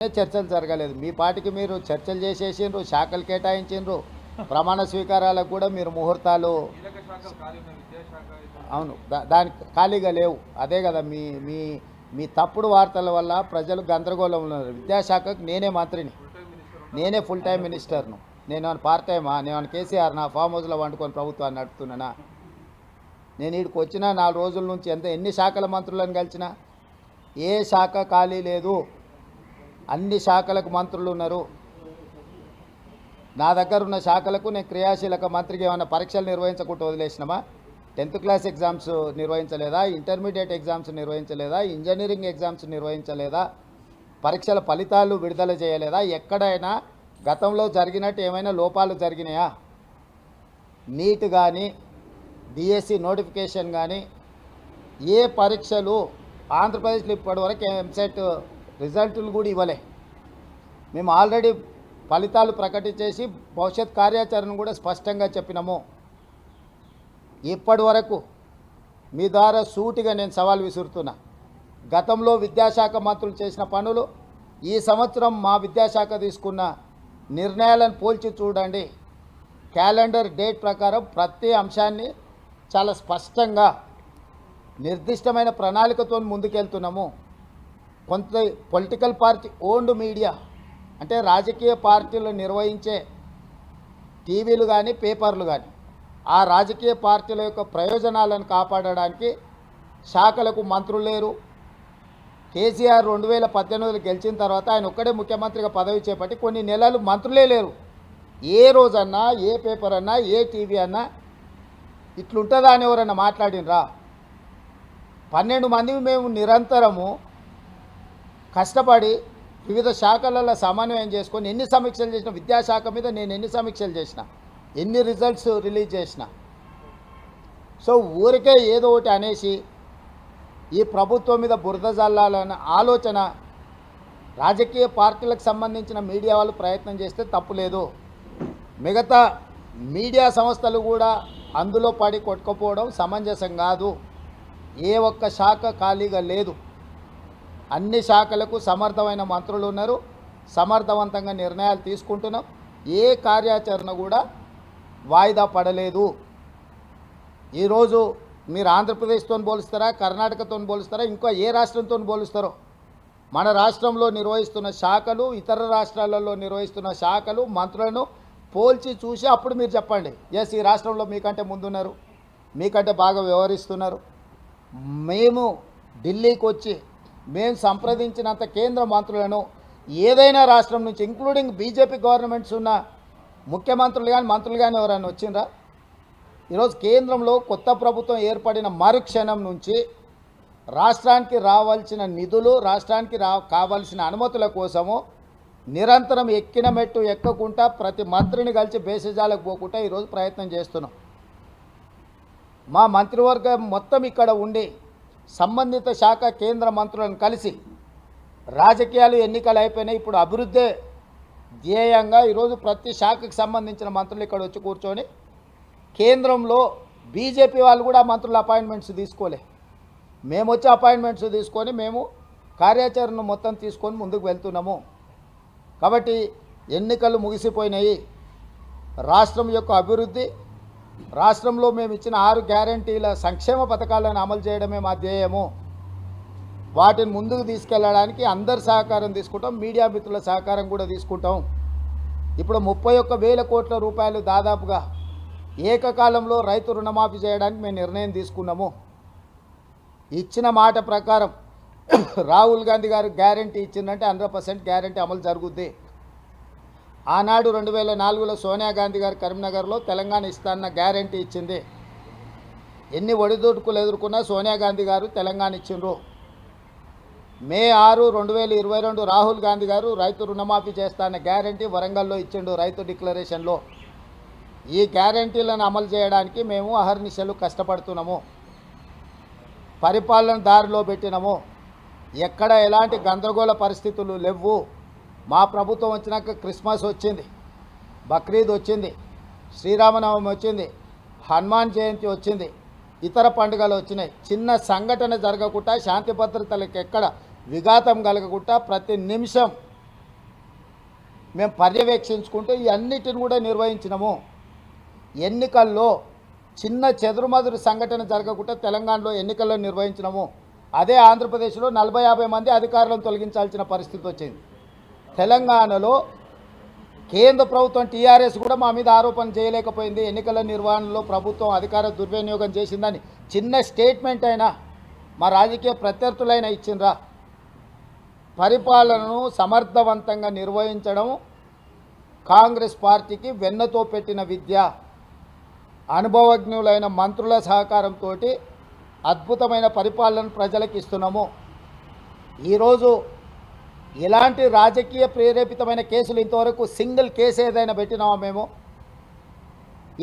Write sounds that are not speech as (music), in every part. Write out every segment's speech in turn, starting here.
చర్చలు జరగలేదు. మీ పాటికి మీరు చర్చలు చేసేసిండ్రు శాఖలు కేటాయించిండ్రు. ప్రమాణ స్వీకారాలకు కూడా మీరు ముహూర్తాలు అవును దా- దానికి ఖాళీగా లేవు. అదే కదా మీ మీ మీ తప్పుడు వార్తల వల్ల ప్రజలు గందరగోళం ఉన్నారు. విద్యాశాఖకు నేనే మంత్రిని. నేనే ఫుల్ టైం మినిస్టర్ను నేను ఏమైనా పార్ట్ టైమా నేను ఏమైనా కేసీఆర్ నా ఫామ్ హౌస్లో వండుకొని ప్రభుత్వాన్ని నడుపుతున్నానా? నేను ఇక్కడికి వచ్చిన నాలుగు రోజుల నుంచి ఎంత ఎన్ని శాఖల మంత్రులను కలిసిన ఏ శాఖ ఖాళీ లేదు. అన్ని శాఖలకు మంత్రులు ఉన్నారు. నా దగ్గర ఉన్న శాఖలకు నేను క్రియాశీలక మంత్రికి ఏమైనా పరీక్షలు నిర్వహించకుండా వదిలేసినామా? టెన్త్ క్లాస్ ఎగ్జామ్స్ నిర్వహించలేదా? ఇంటర్మీడియట్ ఎగ్జామ్స్ నిర్వహించలేదా? ఇంజనీరింగ్ ఎగ్జామ్స్ నిర్వహించలేదా? పరీక్షల ఫలితాలు విడుదల చేయలేదా? ఎక్కడైనా గతంలో జరిగినట్టు ఏమైనా లోపాలు జరిగినాయా? నీట్ కానీ డిఎస్సి నోటిఫికేషన్ కానీ ఏ పరీక్షలు ఆంధ్రప్రదేశ్లో ఇప్పటివరకు ఎంసెట్ రిజల్టులు కూడా ఇవ్వలే. మేము ఆల్రెడీ ఫలితాలు ప్రకటించేసి భవిష్యత్ కార్యాచరణ కూడా స్పష్టంగా చెప్పినాము. ఇప్పటి వరకు మీ ద్వారా సూటిగా నేను సవాల్ విసురుతున్నా. గతంలో విద్యాశాఖ మంత్రులు చేసిన పనులు ఈ సంవత్సరం మా విద్యాశాఖ తీసుకున్న నిర్ణయాలను పోల్చి చూడండి. క్యాలెండర్ డేట్ ప్రకారం ప్రతి అంశాన్ని చాలా స్పష్టంగా నిర్దిష్టమైన ప్రణాళికతో ముందుకెళ్తున్నాము. కొంత పొలిటికల్ పార్టీ ఓన్డ్ మీడియా అంటే రాజకీయ పార్టీలు నిర్వహించే టీవీలు కానీ పేపర్లు కానీ ఆ రాజకీయ పార్టీల యొక్క ప్రయోజనాలను కాపాడడానికి శాఖలకు మంత్రులు లేరు. కేసీఆర్ రెండు వేల పద్దెనిమిదిలో గెలిచిన తర్వాత ఆయన ఒక్కడే ముఖ్యమంత్రిగా పదవి చేపట్టి కొన్ని నెలలు మంత్రులే లేరు. ఏ రోజన్నా ఏ పేపర్ అన్నా ఏ టీవీ అన్నా ఇట్లుంటుందా అని ఎవరన్నా మాట్లాడినరా? పన్నెండు మంది మేము నిరంతరము కష్టపడి వివిధ శాఖలలో సమన్వయం చేసుకొని ఎన్ని సమీక్షలు చేసిన విద్యాశాఖ మీద నేను ఎన్ని సమీక్షలు చేసిన ఎన్ని రిజల్ట్స్ రిలీజ్ చేసిన. సో ఊరికే ఏదో ఒకటి అనేసి ఈ ప్రభుత్వం మీద బురద జల్లాలన్న ఆలోచన రాజకీయ పార్టీలకు సంబంధించిన మీడియా వాళ్ళు ప్రయత్నం చేస్తే తప్పులేదు మిగతా మీడియా సంస్థలు కూడా అందులో పడి కొట్టుకుపోవడం సమంజసం కాదు. ఏ ఒక్క శాఖ ఖాళీగా లేదు. అన్ని శాఖలకు సమర్థమైన మంత్రులు ఉన్నారు. సమర్థవంతంగా నిర్ణయాలు తీసుకుంటున్నాం. ఏ కార్యాచరణ కూడా వాయిదా పడలేదు. ఈరోజు మీరు ఆంధ్రప్రదేశ్తో పోలుస్తారా కర్ణాటకతో పోలుస్తారా ఇంకా ఏ రాష్ట్రంతో పోలుస్తారో? మన రాష్ట్రంలో నిర్వహిస్తున్న శాఖలు ఇతర రాష్ట్రాలలో నిర్వహిస్తున్న శాఖలు మంత్రులను పోల్చి చూసి అప్పుడు మీరు చెప్పండి. ఎస్ ఈ రాష్ట్రంలో మీకంటే ముందున్నారు. మీకంటే బాగా వ్యవహరిస్తున్నారు. మేము ఢిల్లీకి వచ్చి మేము సంప్రదించినంత కేంద్ర మంత్రులను ఏదైనా రాష్ట్రం నుంచి ఇంక్లూడింగ్ బీజేపీ గవర్నమెంట్స్ ఉన్న ముఖ్యమంత్రులు కానీ మంత్రులు కానీ ఎవరైనా వచ్చిండ్రా? ఈరోజు కేంద్రంలో కొత్త ప్రభుత్వం ఏర్పడిన మరుక్షణం నుంచి రాష్ట్రానికి రావాల్సిన నిధులు రాష్ట్రానికి రా కావాల్సిన అనుమతుల కోసము నిరంతరం ఎక్కిన మెట్టు ఎక్కకుండా ప్రతి మంత్రిని కలిసి బేసిజాలకు పోకుండా ఈరోజు ప్రయత్నం చేస్తున్నాం. మా మంత్రివర్గం మొత్తం ఇక్కడ ఉండి సంబంధిత శాఖ కేంద్ర మంత్రులను కలిసి రాజకీయాలు ఎన్నికలు అయిపోయినాయి. ఇప్పుడు అభివృద్ధే ధ్యేయంగా ఈరోజు ప్రతి శాఖకు సంబంధించిన మంత్రులు ఇక్కడ వచ్చి కూర్చొని కేంద్రంలో బీజేపీ వాళ్ళు కూడా మంత్రుల అపాయింట్మెంట్స్ తీసుకోలే. మేము వచ్చి అపాయింట్మెంట్స్ తీసుకొని మేము కార్యాచరణ మొత్తం తీసుకొని ముందుకు వెళ్తున్నాము. కాబట్టి ఎన్నికలు ముగిసిపోయినాయి. రాష్ట్రం యొక్క అభివృద్ధి రాష్ట్రంలో మేము ఇచ్చిన ఆరు గ్యారంటీల సంక్షేమ పథకాలను అమలు చేయడమే మా ధ్యేయము. వాటిని ముందుకు తీసుకెళ్ళడానికి అందరి సహకారం తీసుకుంటాం మీడియా మిత్రుల సహకారం కూడా తీసుకుంటాం. ఇప్పుడు ముప్పై ఒక్క వేల కోట్ల రూపాయలు దాదాపుగా ఏకకాలంలో రైతు రుణమాఫీ చేయడానికి మేము నిర్ణయం తీసుకున్నాము. ఇచ్చిన మాట ప్రకారం (clears throat) రాహుల్ గాంధీ గారు గ్యారంటీ ఇచ్చిందంటే హండ్రెడ్ పర్సెంట్ గ్యారంటీ అమలు జరుగుద్ది. ఆనాడు రెండు వేల నాలుగులో సోనియా గాంధీ గారు కరీంనగర్లో తెలంగాణ ఇస్తానన్న గ్యారంటీ ఇచ్చింది. ఎన్ని ఒడిదుడుకులు ఎదుర్కొన్నా సోనియా గాంధీ గారు తెలంగాణ ఇచ్చిండ్రు. మే ఆరు రెండు వేల ఇరవై రెండు రాహుల్ గాంధీ గారు రైతు రుణమాఫీ చేస్తాన్న గ్యారంటీ వరంగల్లో ఇచ్చిండు రైతు డిక్లరేషన్లో. ఈ గ్యారంటీలను అమలు చేయడానికి మేము అహర్నిశలు కష్టపడుతున్నాము. పరిపాలన దారిలో పెట్టినము. ఎక్కడ ఎలాంటి గందరగోళ పరిస్థితులు లేవు మా ప్రభుత్వం వచ్చినాక క్రిస్మస్ వచ్చింది బక్రీద్ వచ్చింది శ్రీరామనవమి వచ్చింది హనుమాన్ జయంతి వచ్చింది ఇతర పండుగలు వచ్చినాయి. చిన్న సంఘటన జరగకుండా శాంతి భద్రతలకు ఎక్కడ విఘాతం కలగకుండా ప్రతి నిమిషం మేము పర్యవేక్షించుకుంటూ ఇవన్నిటిని అన్నిటిని కూడా నిర్వహించినాము. ఎన్నికల్లో చిన్న చెదురుమదురు సంఘటన జరగకుండా తెలంగాణలో ఎన్నికల్లో నిర్వహించినాము. అదే ఆంధ్రప్రదేశ్లో నలభై యాభై మంది అధికారులను తొలగించాల్సిన పరిస్థితి వచ్చింది. తెలంగాణలో కేంద్ర ప్రభుత్వం టీఆర్ఎస్ కూడా మా మీద ఆరోపణ చేయలేకపోయింది. ఎన్నికల నిర్వహణలో ప్రభుత్వం అధికార దుర్వినియోగం చేసిందని చిన్న స్టేట్మెంట్ అయినా మా రాజకీయ ప్రత్యర్థులైనా ఇచ్చిండ్రా. పరిపాలనను సమర్థవంతంగా నిర్వహించడం కాంగ్రెస్ పార్టీకి వెన్నతో పెట్టిన విద్య అనుభవజ్ఞులైన మంత్రుల సహకారంతో అద్భుతమైన పరిపాలన ప్రజలకు ఇస్తున్నాము. ఈరోజు ఎలాంటి రాజకీయ ప్రేరేపితమైన కేసులు ఇంతవరకు సింగిల్ కేసు ఏదైనా పెట్టినామా మేము?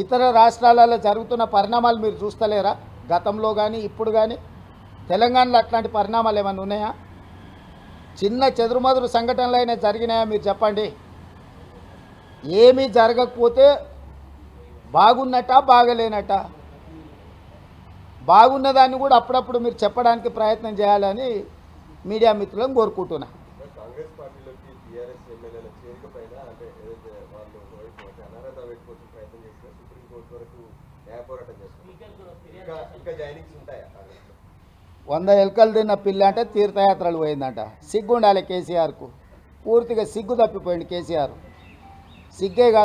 ఇతర రాష్ట్రాలలో జరుగుతున్న పరిణామాలు మీరు చూస్తలేరా? గతంలో కానీ ఇప్పుడు కానీ తెలంగాణలో అట్లాంటి పరిణామాలు ఏమైనా ఉన్నాయా? చిన్న చెదురుమదురు సంఘటనలు అయినా జరిగినాయా మీరు చెప్పండి? ఏమీ జరగకపోతే బాగున్నట బాగలేనట బాగున్నదాన్ని కూడా అప్పుడప్పుడు మీరు చెప్పడానికి ప్రయత్నం చేయాలని మీడియా మిత్రులను కోరుకుంటున్నా. అంటే ఏదైతే వాళ్ళు అనర్హత పెట్టుకోవచ్చు ప్రయత్నం చేసినా సుప్రీంకోర్టు వరకు న్యాయ పోరాటం చేస్తున్నారు ఇంకా ఇంకా జాయినింగ్స్ ఉంటాయా కాంగ్రెస్లో? వంద ఎలుకలు తిన్న పిల్ల అంటే తీర్థయాత్రలు పోయిందంట. సిగ్గు ఉండాలి కేసీఆర్కు. పూర్తిగా సిగ్గు తప్పిపోయింది కేసీఆర్. సిగ్గే కాదు.